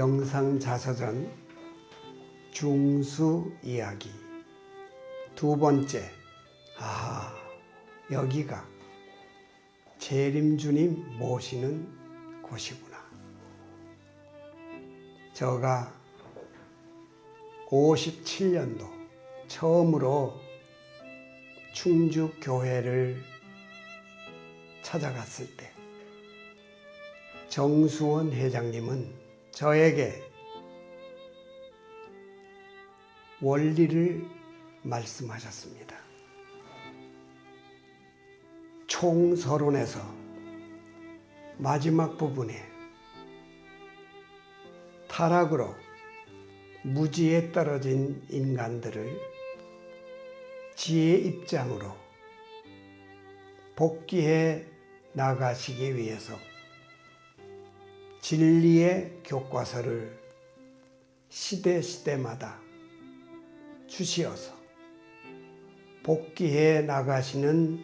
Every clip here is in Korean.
영상 자서전 중수 이야기. 두 번째 아 여기가 재림주님 모시는 곳이구나. 저가 57년도 처음으로 충주 교회를 찾아갔을 때 정수원 회장님은 저에게 원리를 말씀하셨습니다. 총서론에서 마지막 부분에 타락으로 무지에 떨어진 인간들을 지혜 입장으로 복귀해 나가시기 위해서 진리의 교과서를 시대 시대마다 주시어서 복귀해 나가시는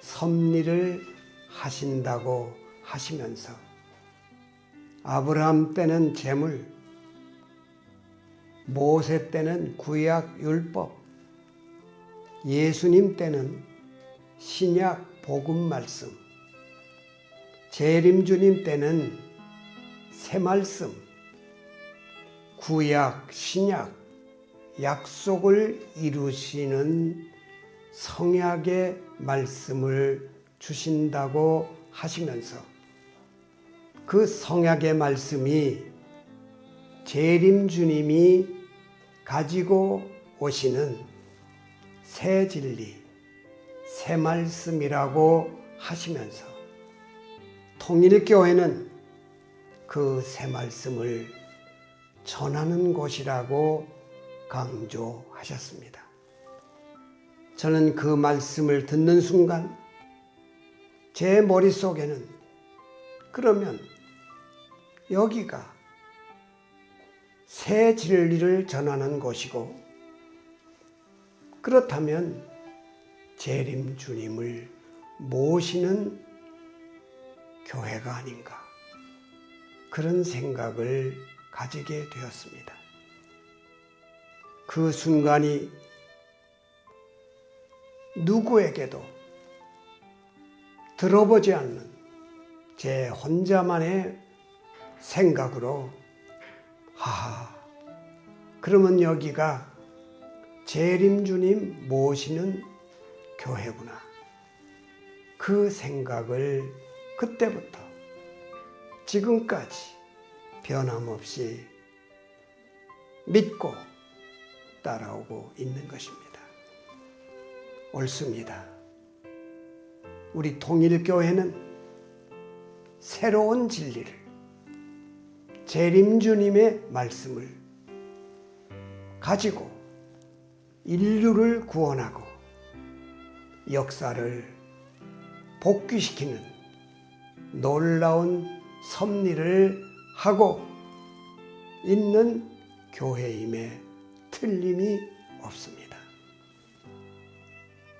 섭리를 하신다고 하시면서 아브라함 때는 재물, 모세 때는 구약 율법, 예수님 때는 신약 복음 말씀, 재림주님 때는 새 말씀, 구약, 신약, 약속을 이루시는 성약의 말씀을 주신다고 하시면서 그 성약의 말씀이 재림 주님이 가지고 오시는 새 진리, 새 말씀이라고 하시면서 통일교회는 그 새 말씀을 전하는 곳이라고 강조하셨습니다. 저는 그 말씀을 듣는 순간 제 머릿속에는 그러면 여기가 새 진리를 전하는 곳이고 그렇다면 재림 주님을 모시는 교회가 아닌가 그런 생각을 가지게 되었습니다. 그 순간이 누구에게도 들어보지 않는 제 혼자만의 생각으로 하하 그러면 여기가 재림주님 모시는 교회구나 그 생각을 그때부터 지금까지 변함없이 믿고 따라오고 있는 것입니다. 옳습니다. 우리 통일교회는 새로운 진리를 재림주님의 말씀을 가지고 인류를 구원하고 역사를 복귀시키는 놀라운 섭리를 하고 있는 교회임에 틀림이 없습니다.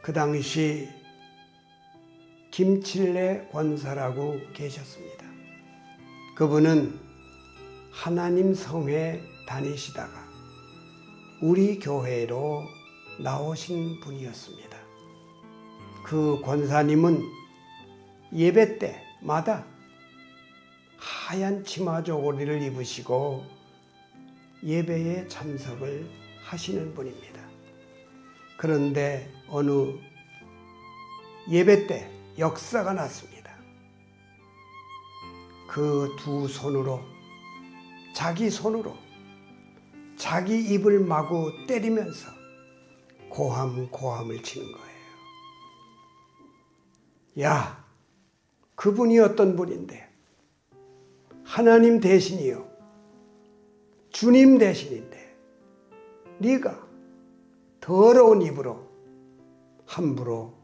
그 당시 김칠래 권사라고 계셨습니다. 그분은 하나님 성회 다니시다가 우리 교회로 나오신 분이었습니다. 그 권사님은 예배 때마다 하얀 치마 조거리를 입으시고 예배에 참석을 하시는 분입니다. 그런데 어느 예배 때 역사가 났습니다. 그 두 손으로 자기 손으로 자기 입을 마구 때리면서 고함 고함을 치는 거예요. 야, 그분이 어떤 분인데 하나님 대신이요. 주님 대신인데 네가 더러운 입으로 함부로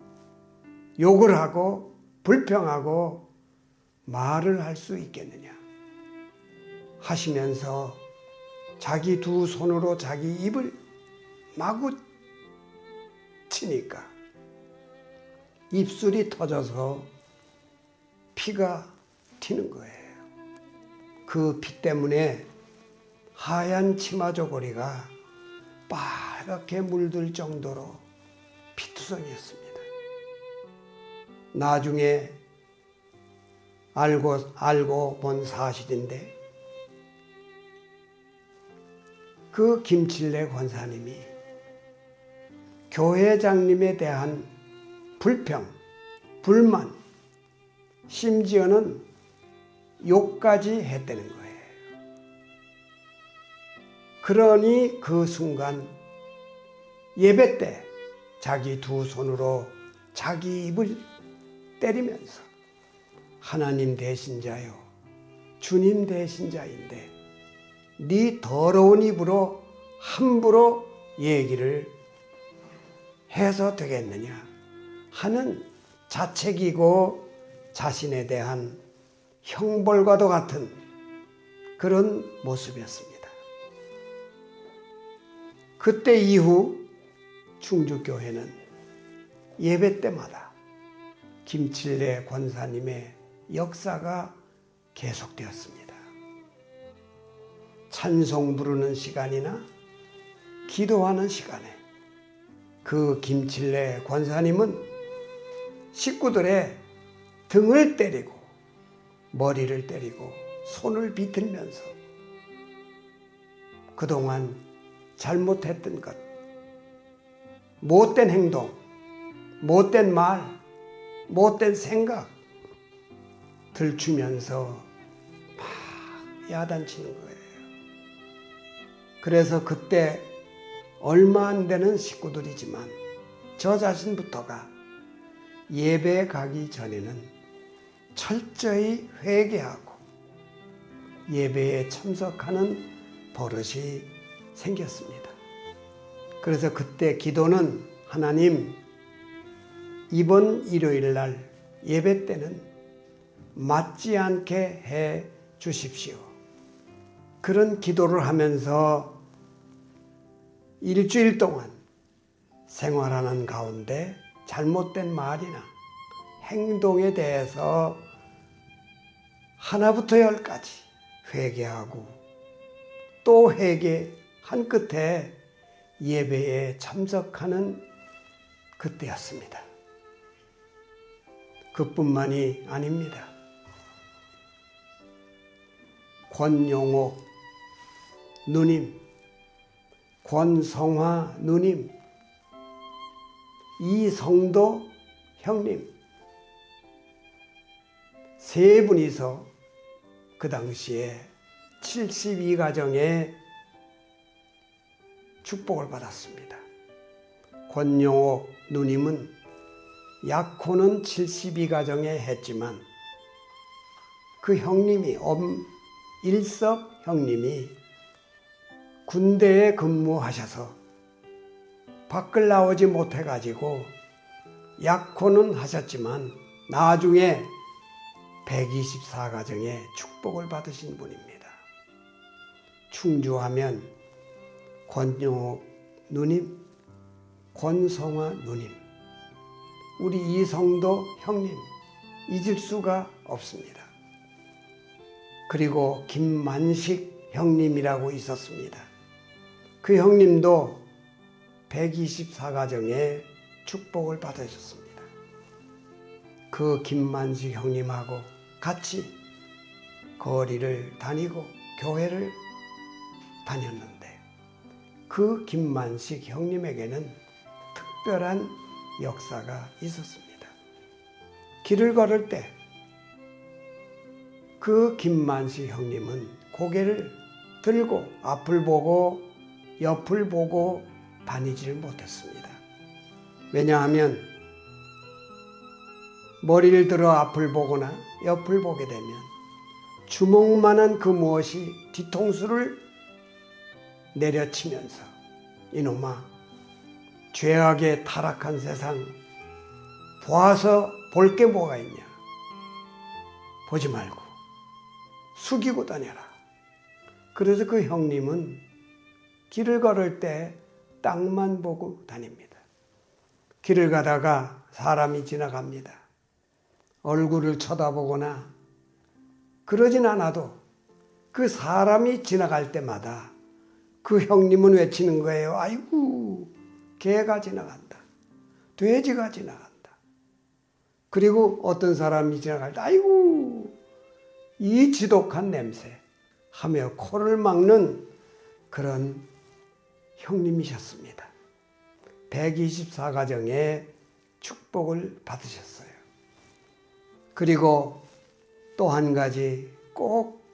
욕을 하고 불평하고 말을 할 수 있겠느냐 하시면서 자기 두 손으로 자기 입을 마구 치니까 입술이 터져서 피가 튀는 거예요. 그 피 때문에 하얀 치마 저고리가 빨갛게 물들 정도로 피투성이었습니다. 나중에 알고 알고 본 사실인데 그 김칠래 권사님이 교회장님에 대한 불평, 불만, 심지어는 욕까지 했다는 거예요. 그러니 그 순간 예배 때 자기 두 손으로 자기 입을 때리면서 하나님 대신 자요 주님 대신 자인데 네 더러운 입으로 함부로 얘기를 해서 되겠느냐 하는 자책이고 자신에 대한 형벌과도 같은 그런 모습이었습니다. 그때 이후 충주교회는 예배 때마다 김칠래 권사님의 역사가 계속되었습니다. 찬송 부르는 시간이나 기도하는 시간에 그 김칠래 권사님은 식구들의 등을 때리고 머리를 때리고 손을 비틀면서 그동안 잘못했던 것, 못된 행동, 못된 말, 못된 생각 들추면서 막 야단치는 거예요. 그래서 그때 얼마 안 되는 식구들이지만 저 자신부터가 예배 가기 전에는 철저히 회개하고 예배에 참석하는 버릇이 생겼습니다. 그래서 그때 기도는 하나님 이번 일요일 날 예배 때는 맞지 않게 해 주십시오. 그런 기도를 하면서 일주일 동안 생활하는 가운데 잘못된 말이나 행동에 대해서 하나부터 열까지 회개하고 또 회개 한 끝에 예배에 참석하는 그때였습니다. 그뿐만이 아닙니다. 권용옥 누님, 권성화 누님, 이성도 형님 세 분이서 그 당시에 72가정의 축복을 받았습니다. 권용옥 누님은 약혼은 72가정에 했지만 그 형님이 엄 일섭 형님이 군대에 근무하셔서 밖을 나오지 못해 가지고 약혼은 하셨지만 나중에 124가정의 축복을 받으신 분입니다. 충주하면 권용옥 누님, 권성화 누님, 우리 이성도 형님 잊을 수가 없습니다. 그리고 김만식 형님이라고 있었습니다. 그 형님도 124가정의 축복을 받으셨습니다. 그 김만식 형님하고 같이 거리를 다니고 교회를 다녔는데 그 김만식 형님에게는 특별한 역사가 있었습니다. 길을 걸을 때 그 김만식 형님은 고개를 들고 앞을 보고 옆을 보고 다니지를 못했습니다. 왜냐하면 머리를 들어 앞을 보거나 옆을 보게 되면 주먹만한 그 무엇이 뒤통수를 내려치면서 이놈아 죄악에 타락한 세상 보아서 볼 게 뭐가 있냐? 보지 말고 숙이고 다녀라. 그래서 그 형님은 길을 걸을 때 땅만 보고 다닙니다. 길을 가다가 사람이 지나갑니다 얼굴을 쳐다보거나 그러진 않아도 그 사람이 지나갈 때마다 그 형님은 외치는 거예요. 아이고, 개가 지나간다. 돼지가 지나간다. 그리고 어떤 사람이 지나갈 때, 아이고, 이 지독한 냄새 하며 코를 막는 그런 형님이셨습니다. 124가정의 축복을 받으셨어요. 그리고 또 한 가지 꼭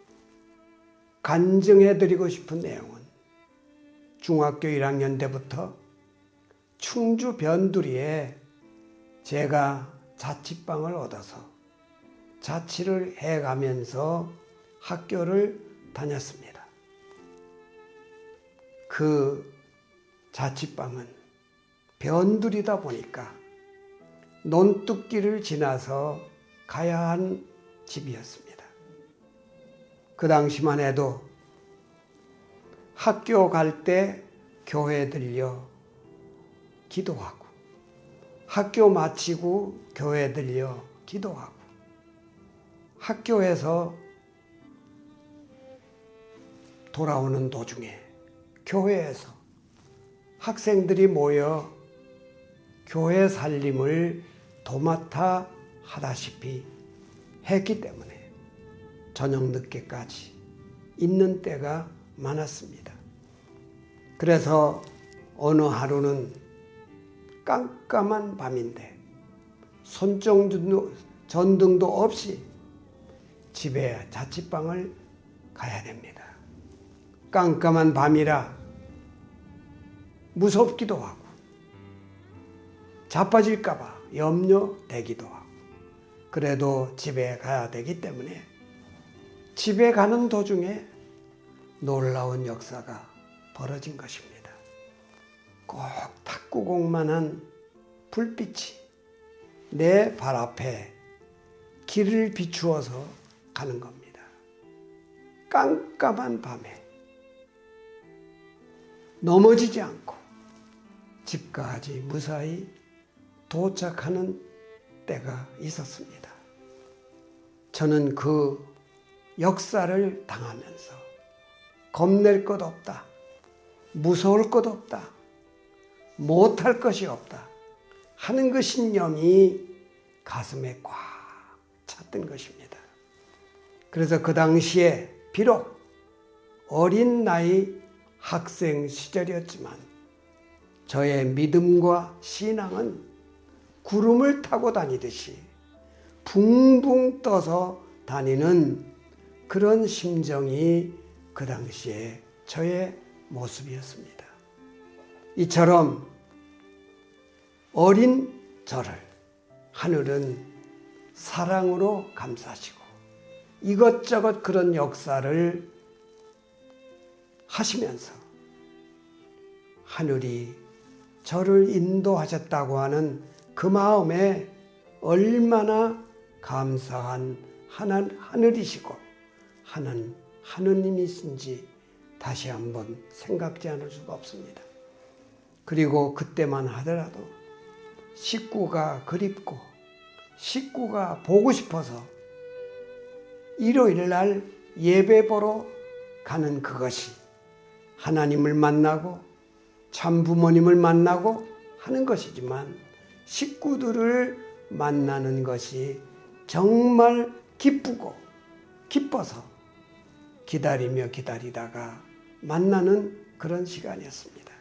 간증해 드리고 싶은 내용은 중학교 1학년 때부터 충주 변두리에 제가 자취방을 얻어서 자취를 해 가면서 학교를 다녔습니다. 그 자취방은 변두리다 보니까 논뚝길을 지나서 가야 한 집이었습니다. 그 당시만 해도 학교 갈 때 교회 들려 기도하고 학교 마치고 교회 들려 기도하고 학교에서 돌아오는 도중에 교회에서 학생들이 모여 교회 살림을 도맡아 하다시피 했기 때문에 저녁 늦게까지 있는 때가 많았습니다. 그래서 어느 하루는 깜깜한 밤인데 손정전도 전등도 없이 집에 자취방을 가야 됩니다. 깜깜한 밤이라 무섭기도 하고 자빠질까봐 염려되기도 하고 그래도 집에 가야 되기 때문에 집에 가는 도중에 놀라운 역사가 벌어진 것입니다. 꼭 탁구공만한 불빛이 내 발 앞에 길을 비추어서 가는 겁니다. 깜깜한 밤에 넘어지지 않고 집까지 무사히 도착하는 때가 있었습니다. 저는 그 역사를 당하면서 겁낼 것 없다. 무서울 것 없다. 못할 것이 없다. 하는 그 신념이 가슴에 꽉 찼던 것입니다. 그래서 그 당시에 비록 어린 나이 학생 시절이었지만 저의 믿음과 신앙은 구름을 타고 다니듯이 붕붕 떠서 다니는 그런 심정이 그 당시에 저의 모습이었습니다. 이처럼 어린 저를 하늘은 사랑으로 감싸시고 이것저것 그런 역사를 하시면서 하늘이 저를 인도하셨다고 하는 그 마음에 얼마나 감사한 하늘, 하늘이시고 하는 하느님이신지 다시 한번 생각지 않을 수가 없습니다. 그리고 그때만 하더라도 식구가 그립고 식구가 보고 싶어서 일요일 날 예배 보러 가는 그것이 하나님을 만나고 참 부모님을 만나고 하는 것이지만 식구들을 만나는 것이 정말 기쁘고 기뻐서 기다리며 기다리다가 만나는 그런 시간이었습니다.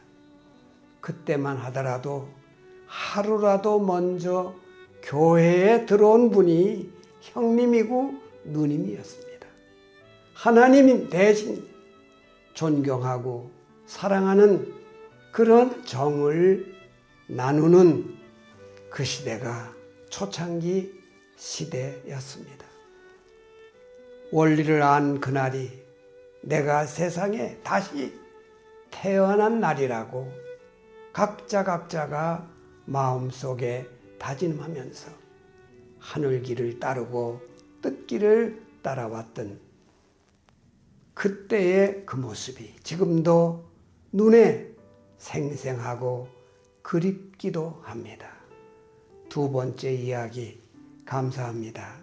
그때만 하더라도 하루라도 먼저 교회에 들어온 분이 형님이고 누님이었습니다. 하나님 대신 존경하고 사랑하는 그런 정을 나누는 그 시대가 초창기 시대였습니다. 원리를 안 그날이 내가 세상에 다시 태어난 날이라고 각자 각자가 마음속에 다짐하면서 하늘길을 따르고 뜻길을 따라왔던 그때의 그 모습이 지금도 눈에 생생하고 그립기도 합니다. 두 번째 이야기 감사합니다.